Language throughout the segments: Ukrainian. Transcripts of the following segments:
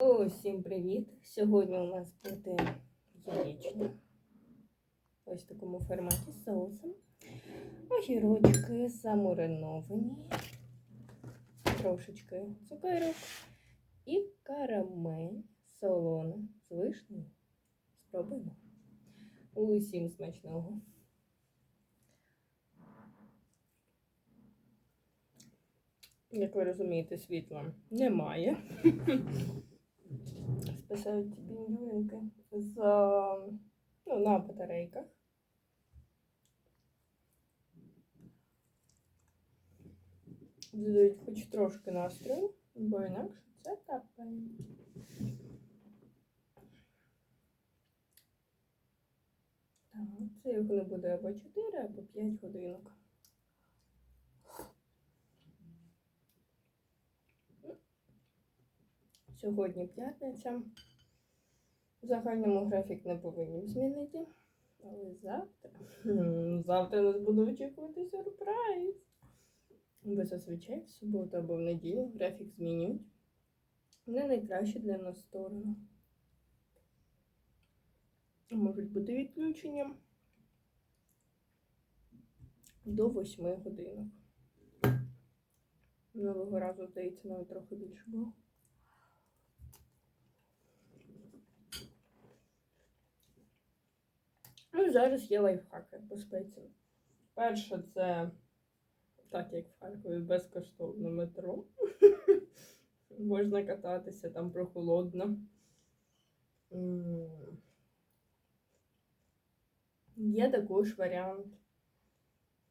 Усім привіт! Сьогодні у нас буде яєчня. Ось в такому форматі з соусом. Огірочки замариновані, трошечки цукерок і карамель солона з вишнею. Спробуємо. Усім смачного. Як ви розумієте, світла немає. Списають біндюринки з, ну, на батарейках. Додають хоч трошки настрою, бо інакше це капає. Так, це його не буде або 4, або 5 годинок. Сьогодні п'ятниця. В загальному графік не повинні змінити. Але завтра. Завтра нас буде очікувати сюрприз. Бо зазвичай в суботу або в неділю графік змінюють. Не найкраще для нас сторону. Можуть бути відключення до 8 годинок. Нового разу, здається, навіть трохи більше було. Ну, зараз є лайфхаки спеціям. Перше, це так як в Харкові безкоштовне метро. Можна кататися там прохолодно. Є також варіант.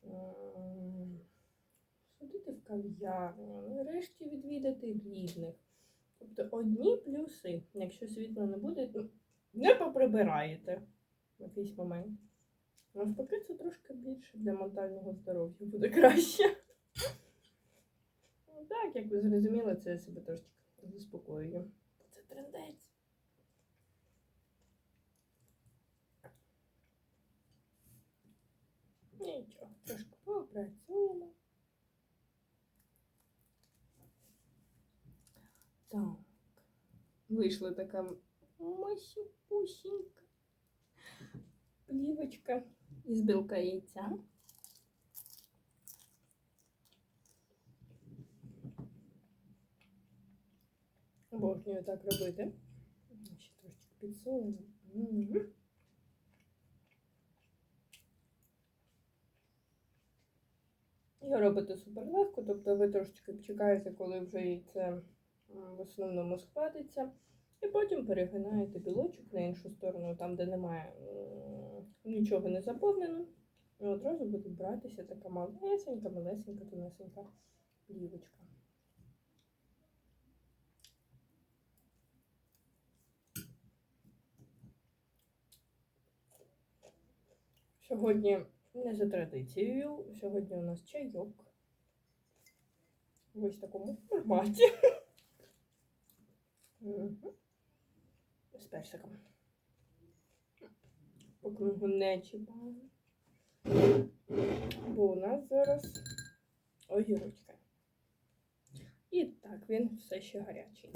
м, Сходити в кав'ярню, нарешті відвідати рідних. Тобто одні плюси, якщо світла не буде, ну, не поприбираєте в якийсь момент. Навпаки, це трошки більше для ментального здоров'я буде краще. Ну, Так, як ви зрозуміли, це я себе трошки заспокоюю. Це трендець. Нічого, трошки попрацюємо. Так. Вийшла така масюпусінька плівочка із білка яйця. Обожнюю так робити. Ще трошечки підсолимо. Мгм. І робите супер легко, тобто ви трошечки чекаєте, коли вже яйце в основному схватиться. І потім перегинаєте білочок на іншу сторону, там, де немає нічого не заповнено. І одразу буде братися така малесенька, малесенька, тонесенька плівочка. Сьогодні не за традицією, сьогодні у нас чайок. В ось такому форматі. З персиком. Поки його не чіпали. Бо у нас зараз огірочка. І так, він все ще гарячий.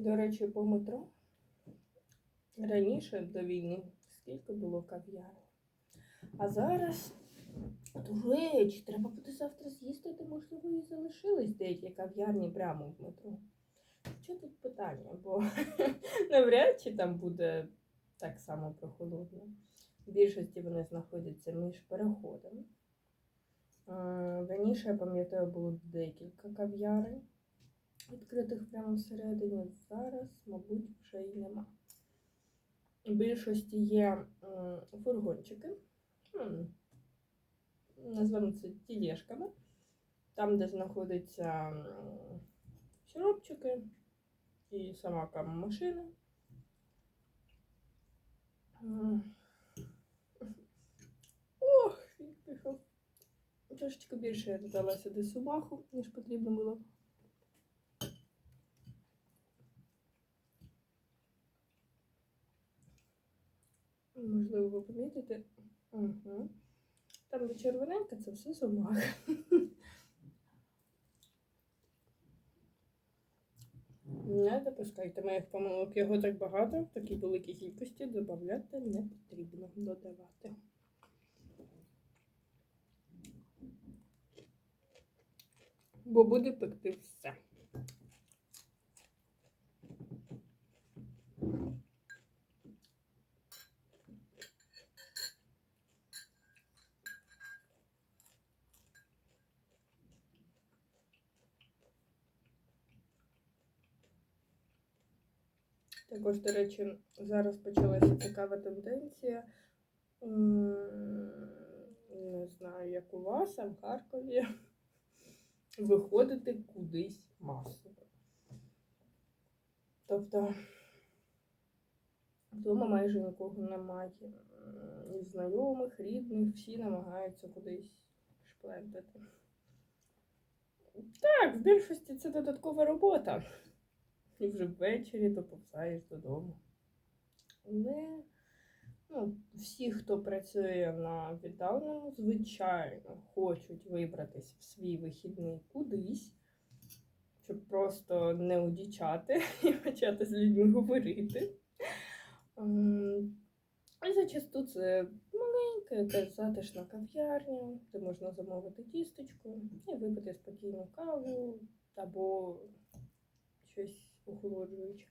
До речі, по метро раніше до війни скільки було кав'ярень. А зараз, речі, треба буде завтра з'їздити, можливо, і залишились деякі кав'ярні прямо в метро. Що тут питання? Бо навряд чи там буде так само прохолодно. В більшості вони знаходяться між переходами. Е, Раніше, я пам'ятаю, було декілька кав'ярень відкритих прямо всередині. Зараз, мабуть, вже й нема. У більшості є фургончики, м, назвемо це тілешками, там, де знаходиться сиропчики і сама кавомашина. М. Ох, пішов. Трошечки більше я додала сюди сумаху, ніж потрібно було. Можливо, ви помітите. Угу. Там, де червоненька, це все сумаха. Не допускайте моїх помилок. Його так багато, в такій великій кількості додати не потрібно додавати. Бо буде пекти все. Також, до речі, зараз почалася цікава тенденція. Не знаю, як у вас, а в Харкові виходити кудись масово. Тобто вдома майже нікого немає. Ні знайомих, рідних, всі намагаються кудись шплентати. Так, в більшості це додаткова робота. І вже ввечері доповзаєш додому. Але ну, всі, хто працює на віддаленому, звичайно, хочуть вибратися в свій вихідний кудись, щоб просто не одічати і почати з людьми говорити. Ем, І зачасту це маленька, якась затишна кав'ярня, де можна замовити тістечко і випити спокійну каву або щось охолоджуюче.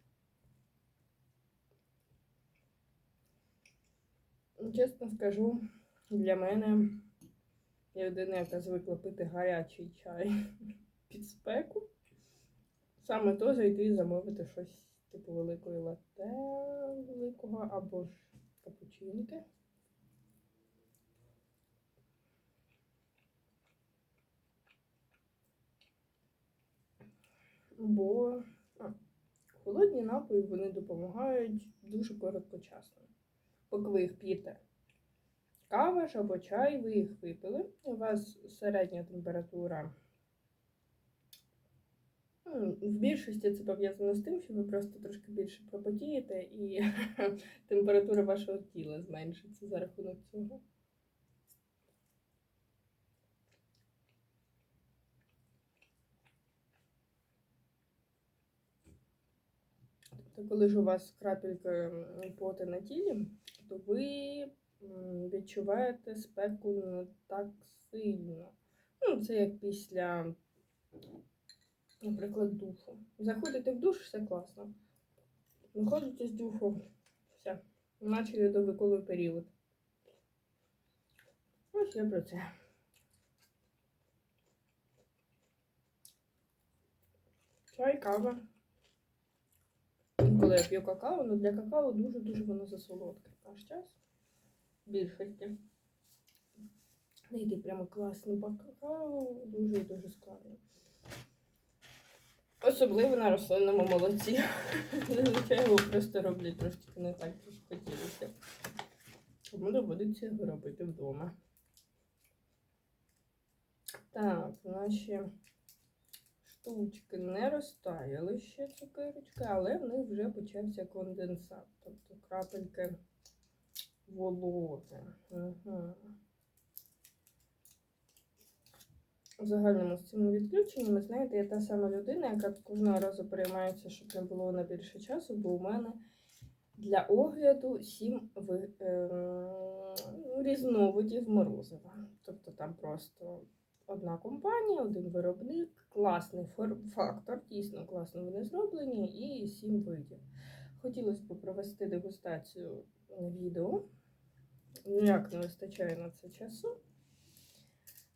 Чесно скажу, для мене я людина, яка звикла пити гарячий чай під спеку. Саме то зайти і замовити щось типу великої латте великого або ж капучинки. Бо а, холодні напої вони допомагають дуже короткочасно. Поки ви їх п'єте. Кава ж або чай, ви їх випили. У вас середня температура. ну, В більшості це пов'язано з тим, що ви просто трошки більше пропотієте і температура вашого тіла зменшиться за рахунок цього. Тобто, коли ж у вас крапелька поти на тілі, то ви відчуваєте спеку не так сильно. Ну, це як після, наприклад, душу. Заходите в душ, все класно. Виходите з душу, все, наче льодовиковий період. Ось я про це. Чай, кава. Коли я п'ю какао, ну для какао дуже-дуже воно засолодке. Наш час в більшості. Знайти прямо класний бак какао дуже і дуже складно. Особливо на рослинному молоці. Зазвичай його просто роблять трошки не так, як хотілося. Тому доводиться його робити вдома. Так, наші штучки не розтаяли ще цукерочки, але в них вже почався конденсат, тобто крапельки вологи. Угу. В загальному з цими відключеннями, знаєте, я та сама людина, яка кожного разу переймається, щоб не було на більше часу, бо у мене для огляду сім ви, е, різновидів морозива. Тобто там просто одна компанія, один виробник, класний фактор, дійсно класно вони зроблені, і сім видів. Хотілося б провести дегустацію відео. Ніяк не вистачає на це часу.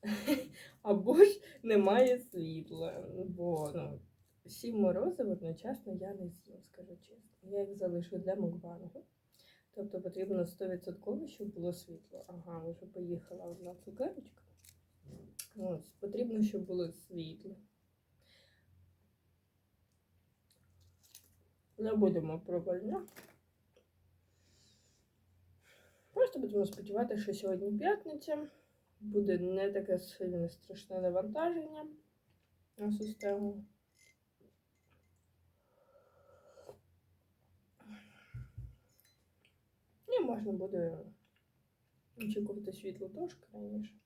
Або ж немає світла, бо ну, сім морозив одночасно я не з'їм, скажу чесно. Я їх залишу для мукбангу. Тобто потрібно 100%, щоб було світло. Ага, вже поїхала одна цукерочка. Ось, потрібно, щоб було світло. Не будемо про вольня. Просто будемо сподіватися, що сьогодні п'ятниця. Буде не таке сильне страшне навантаження на систему. І можна буде очікувати світло трошки раніше.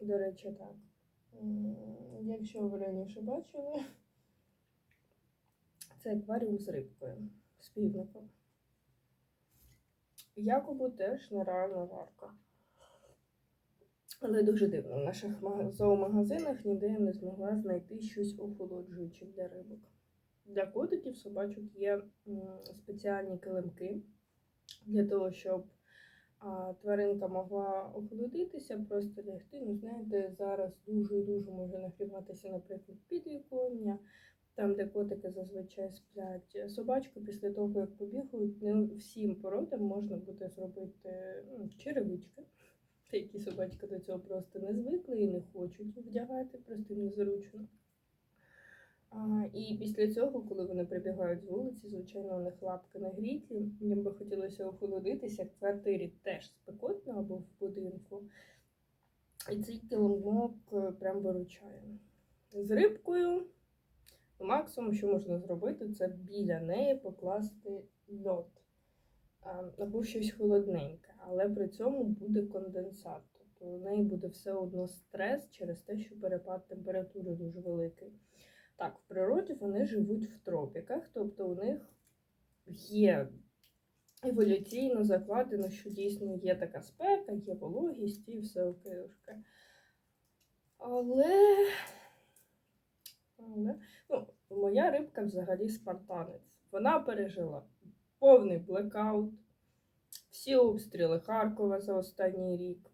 До речі, так. Якщо ви раніше бачили, це акваріум з рибкою, з півником. Якобу теж нереально жарко. Але дуже дивно, в наших зоомагазинах ніде я не змогла знайти щось охолоджуюче для рибок. Для котиків, собачок є спеціальні килимки для того, щоб а, тваринка могла охолодитися, просто лягти. Ну, знаєте, зараз дуже-дуже може нагріватися, наприклад, підвіконня, там, де котики зазвичай сплять. Собачку після того, як побігають, не всім породам можна буде зробити ну, черевички. Деякі собачки до цього просто не звикли і не хочуть вдягати, просто незручно. І після цього, коли вони прибігають з вулиці, звичайно, у них лапки нагріті. Їм би хотілося охолодитися в квартирі теж спекотно або в будинку. І цей килимок е, прям виручає. З рибкою максимум, що можна зробити, це біля неї покласти льод або щось холодненьке, але при цьому буде конденсат. Тобто у неї буде все одно стрес через те, що перепад температури дуже великий. Так, в природі вони живуть в тропіках, тобто у них є еволюційно закладено, що дійсно є така спека, є вологість і все окейшке. Але, але ну, моя рибка взагалі спартанець. Вона пережила повний блекаут, всі обстріли Харкова за останній рік.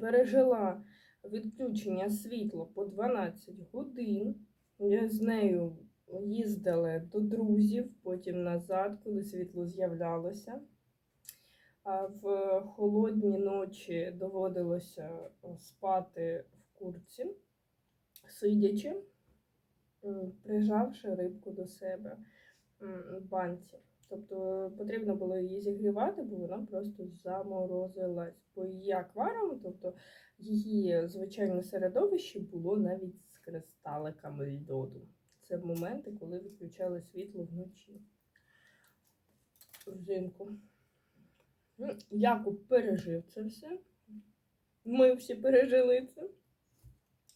Пережила відключення світла по 12 годин. Я з нею їздила до друзів, потім назад, коли світло з'являлося. А в холодні ночі доводилося спати в курці, сидячи, прижавши рибку до себе в банці. Тобто потрібно було її зігрівати, бо вона просто заморозилась. Бо її акваріум, тобто її звичайне середовище було навіть кристаликами льоду. Це моменти, коли виключали світло вночі. Взимку. Ну, Якуб пережив це все. Ми всі пережили це.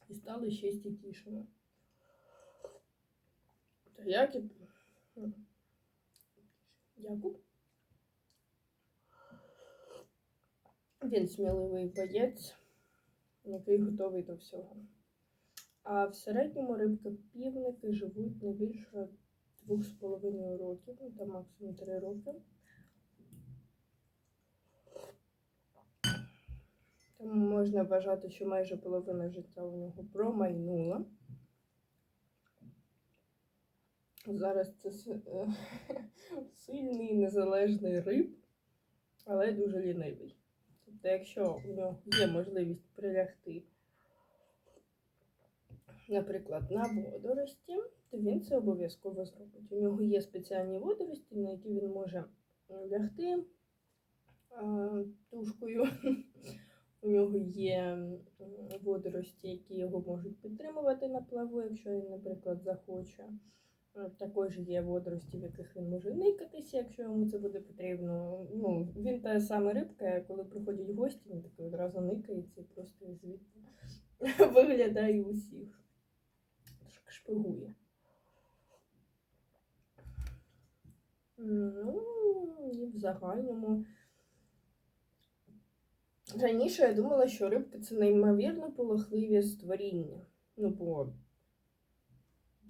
І стали ще стійкішими. Та Якуб. Якуб. Він сміливий боєць, який готовий до всього. А в середньому рибки півники живуть не більше двох з половиною років, ну там максимум три роки. Тому можна вважати, що майже половина життя у нього промайнула. Зараз це сильний незалежний риб, але дуже лінивий. Тобто, якщо у нього є можливість прилягти, наприклад, на водорості, то він це обов'язково зробить. У нього є спеціальні водорості, на які він може лягти тушкою. У нього є водорості, які його можуть підтримувати на плаву, якщо він, наприклад, захоче. Також є водорості, в яких він може никатися, якщо йому це буде потрібно. Ну, він та сама рибка, коли приходять гості, він такий одразу никається і просто звідти виглядає усіх. Шпигує. Ну, і в загальному. Раніше я думала, що рибки це неймовірно полохливі створіння. Ну, бо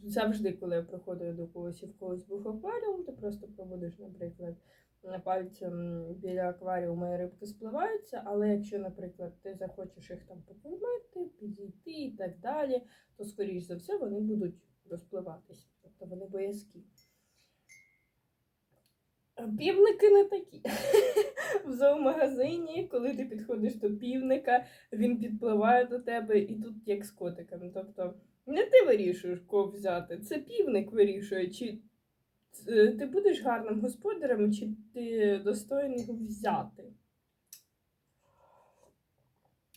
завжди, коли я приходжу до когось і в когось був акваріум, ти просто проводиш, наприклад, пальцем біля акваріуму і рибки спливаються, але якщо, наприклад, ти захочеш їх там покормити, підійти і так далі, то, скоріш за все, вони будуть розпливатися. Тобто вони боязкі. Півники не такі. В зоомагазині, коли ти підходиш до півника, він підпливає до тебе і тут як з котиками. Тобто не ти вирішуєш, кого взяти, це півник вирішує, чи ти будеш гарним господарем, чи ти достойний взяти.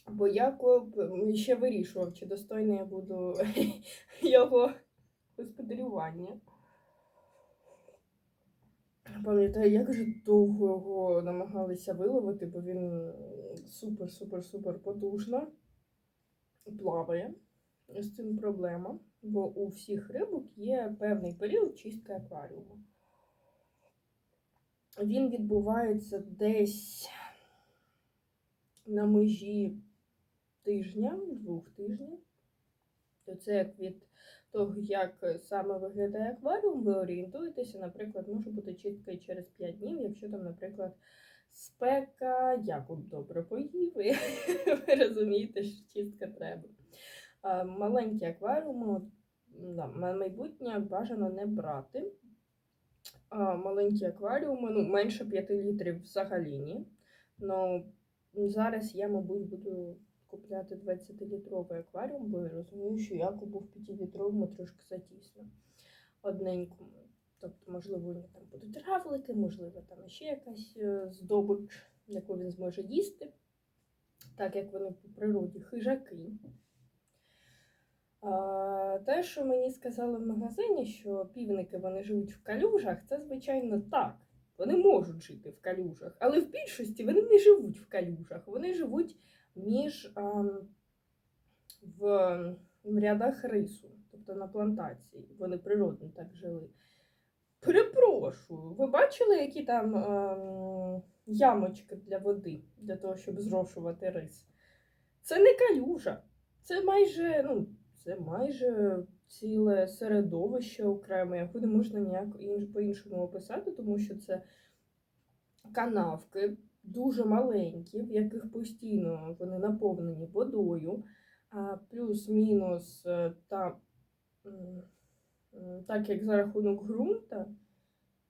Бо я ще вирішував, чи достойний я буду його господарювання. Пам'ятаю, як же довго його намагалися виловити, бо він супер-супер-супер потужно плаває. З цим проблема, бо у всіх рибок є певний період чистки акваріуму. Він відбувається десь на межі тижня, двох тижнів. То це як від того, як саме виглядає акваріум, ви орієнтуєтеся, наприклад, може бути чистка і через 5 днів, якщо там, наприклад, спека, Якуб добре поїв, ви розумієте, що чистка треба. А, Маленькі акваріуми на майбутнє бажано не брати. А, Маленькі акваріуми, ну, менше 5 літрів взагалі ні. Ну, зараз я, мабуть, буду купляти 20-літровий акваріум, бо я розумію, що Якубу в 5-літровому трошки затісно. Одненькому. Тобто, можливо, нього там будуть равлики, можливо, там ще якась е, здобич, яку він зможе їсти, так як вони по природі хижаки. А, те, що мені сказали в магазині, що півники вони живуть в калюжах, це звичайно так. Вони можуть жити в калюжах, але в більшості вони не живуть в калюжах, вони живуть між а, в, в рядах рису, тобто на плантації. Вони природно так жили. Перепрошую, ви бачили, які там а, ямочки для води, для того, щоб зрошувати рис? Це не калюжа, це майже, ну, це майже ціле середовище окреме, яке не можна ніяк по-іншому описати, тому що це канавки дуже маленькі, в яких постійно вони наповнені водою, плюс-мінус е, та, так як за рахунок ґрунта.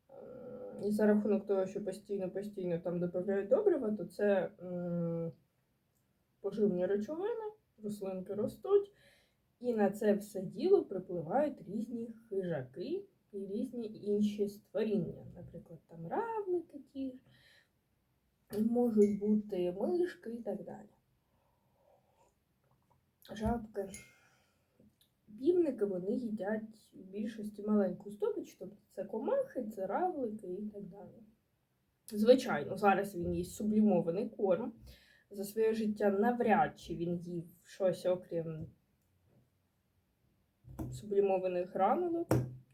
е, І за рахунок того, що постійно-постійно там додають добрива, то це м, поживні речовини, рослинки ростуть, і на це все діло припливають різні хижаки і різні інші створіння. Наприклад, там равлики ті ж, можуть бути мишки і так далі. Жабки. Півники вони їдять в більшості маленьку здобич, тобто це комахи, це равлики і так далі. Звичайно, зараз він їсть сублімований корм. За своє життя навряд чи він їв щось, окрім сублімованих гранулок.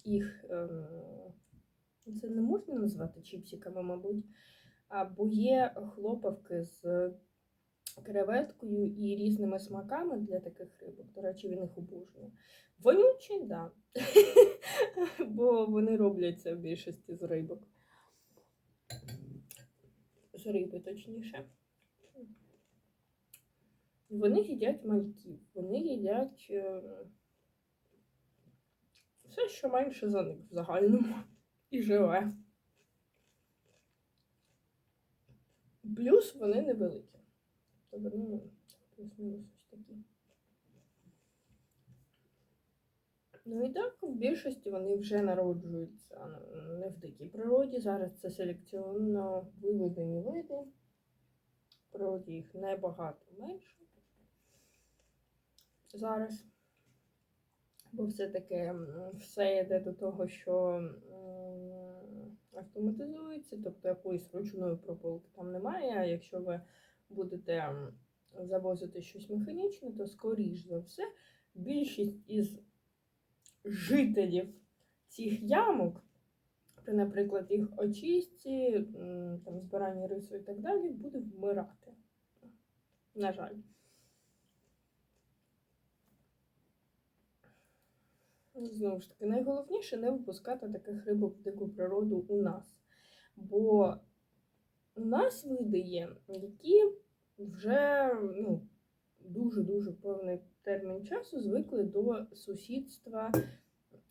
Їх ем, це не можна назвати чіпсиками, мабуть. Або є хлопавки з креветкою і різними смаками для таких рибок. До речі, він їх обожнює. Вонючі, так. Да. Бо вони роблять це в більшості з рибок. З риби, точніше. Вони їдять мальків, вони їдять е, все, що менше за них в загальному і живе. Плюс вони невеликі. Тобто вони ну, плюс-мінус ось такі. Ну і так, в більшості вони вже народжуються не в дикій природі. Зараз це селекціонно виведені види. В природі їх набагато менше. Зараз. Бо все-таки все йде до того, що автоматизується, тобто якоїсь ручної прополки там немає. А якщо ви будете завозити щось механічне, то скоріш за все більшість із жителів цих ямок, при, наприклад, їх очистці, там, збиранні рису і так далі, буде вмирати. На жаль. Знову ж таки, найголовніше не випускати таких рибок в дику природу у нас. Бо у нас види є, які вже ну, дуже-дуже певний термін часу звикли до сусідства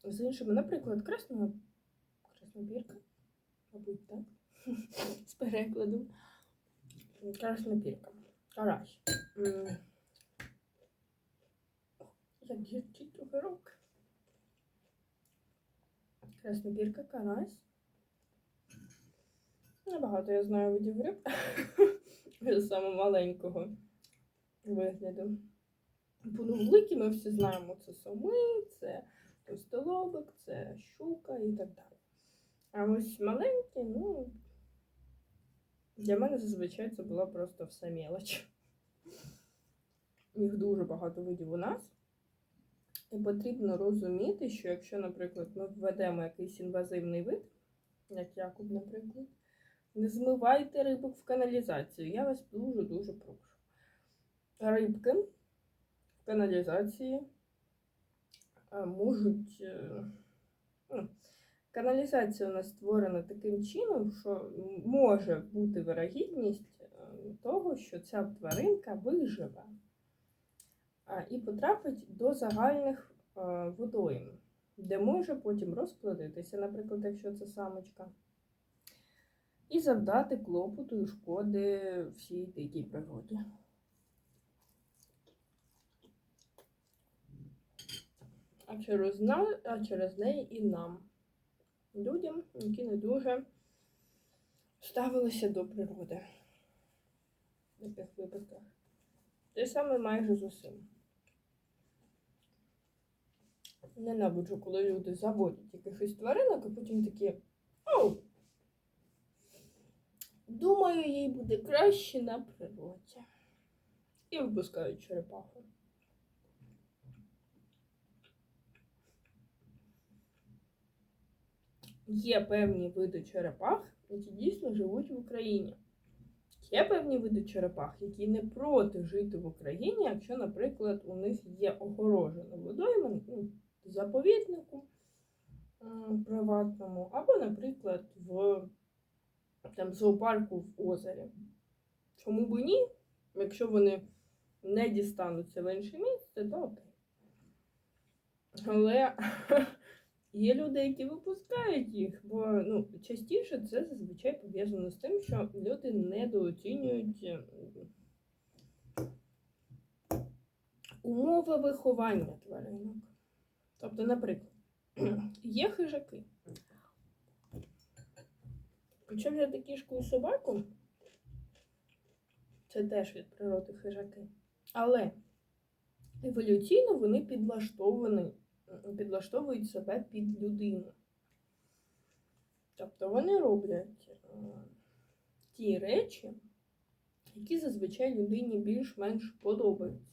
з іншими. Наприклад, красна, краснопірка. мабуть, так? З перекладу. Краснопірка. Карась. Як гірчить огірок. Краснопірка, карась. Небагато я знаю видів риб. З самого маленького вигляду. Бо ну, великі ми всі знаємо, це соми, це товстолобик, це щука і так далі. А ось маленькі, ну, для мене зазвичай це була просто все мелоч. Їх дуже багато видів у нас. І потрібно розуміти, що якщо, наприклад, ми введемо якийсь інвазивний вид, як Якуб, наприклад, не змивайте рибок в каналізацію. Я вас дуже-дуже прошу. Рибки в каналізації можуть. е, ну, Каналізація у нас створена таким чином, що може бути вирогідність е, того, що ця тваринка виживе і потрапить до загальних е, водойм, де може потім розплодитися, наприклад, якщо це самочка, і завдати клопоту і шкоди всій дикій природі. А через, на, а через неї і нам, людям, які не дуже ставилися до природи в таких випадках. Те саме майже з усім. Ненавиджу, коли люди заводять якихось тваринок, а потім такі. Оу! Думаю, їй буде краще на природі. І випускають черепаху. Є певні види черепах, які дійсно живуть в Україні. Є певні види черепах, які не проти жити в Україні, якщо, наприклад, у них є огорожена водойма ну, заповіднику приватному, або, наприклад, в там, зоопарку в озері. Чому б ні? Якщо вони не дістануться в інше місце, то окей. Але є люди, які випускають їх, бо ну, частіше це зазвичай пов'язано з тим, що люди недооцінюють е, умови виховання тваринок. Тобто, наприклад, є хижаки. Якщо взяти кішку і собаку, це теж від природи хижаки. Але еволюційно вони підлаштовані, підлаштовують себе під людину. Тобто вони роблять е, ті речі, які зазвичай людині більш-менш подобаються.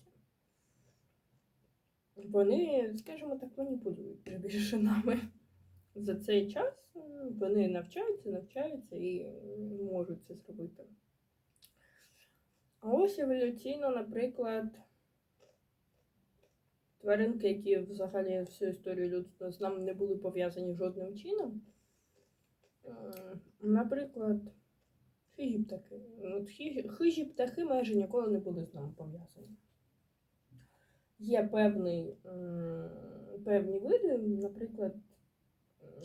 Вони, скажімо так, маніпулюють більше нами. За цей час вони навчаються, навчаються і можуть це зробити. А ось еволюційно, наприклад, тваринки, які взагалі всю історію людства з нами не були пов'язані жодним чином. Наприклад, хижі птахи. От хижі, птахи майже ніколи не були з нами пов'язані. Є певний, певні види, наприклад,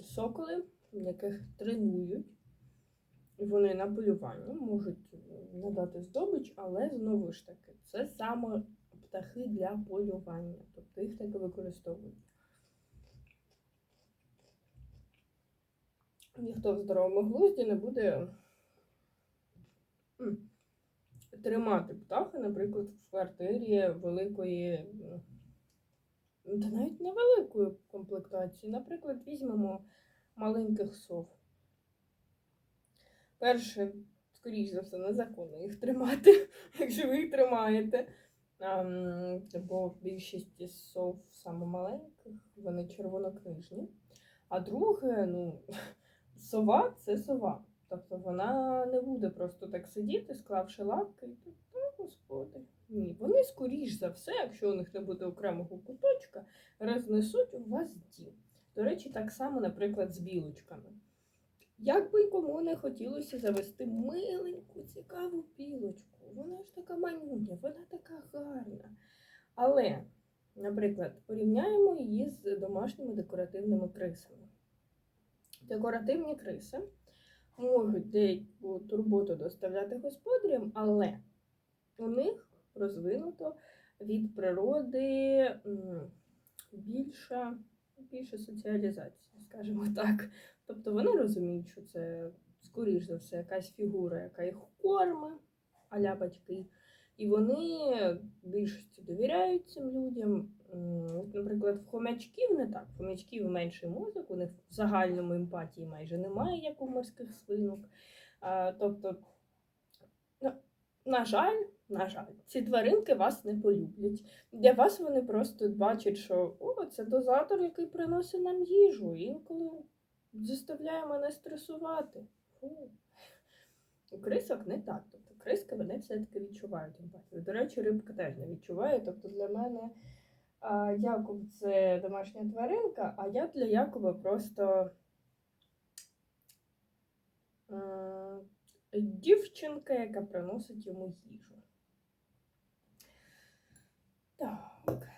соколи, яких тренують. І вони на полюванні можуть надати здобич, але знову ж таки, це саме птахи для полювання. Тобто їх так використовують. Ніхто в здоровому глузді не буде тримати птаха, наприклад, в квартирі великої, та навіть невеликої комплектації. Наприклад, візьмемо маленьких сов. Перше, скоріш за все, незаконно їх тримати, якщо ви їх тримаєте. Ам, Бо більшість із сов саме маленьких, вони червонокнижні. А друге, ну, сова це сова. Тобто вона не буде просто так сидіти, склавши лапки, і тут, та, господи. Ні, вони скоріш за все, якщо у них не буде окремого куточка, рознесуть у вас дім. До речі, так само, наприклад, з білочками. Як би кому не хотілося завести миленьку, цікаву білочку. Вона ж така манюня, вона така гарна. Але, наприклад, порівняємо її з домашніми декоративними крисами. Декоративні криси можуть деяку турботу доставляти господарям, але у них розвинуто від природи більша, більша соціалізація, скажімо так. Тобто вони розуміють, що це, скоріш за все, якась фігура, яка їх кормить, аля батьки. І вони більшості довіряють цим людям. Наприклад, в хомячків не так. Хомячків менший мозок, у них в загальному емпатії майже немає, як у морських свинок. Тобто, на жаль, на жаль, ці тваринки вас не полюблять. Для вас вони просто бачать, що о, це дозатор, який приносить нам їжу, інколи заставляє мене стресувати. Фу. У крисок не так. Тобто криски вони все-таки відчувають емпатію. До речі, рибка теж не відчуває. Тобто для мене а, Якуб це домашня тваринка, а я для Якуба просто м, дівчинка, яка приносить йому їжу. Так.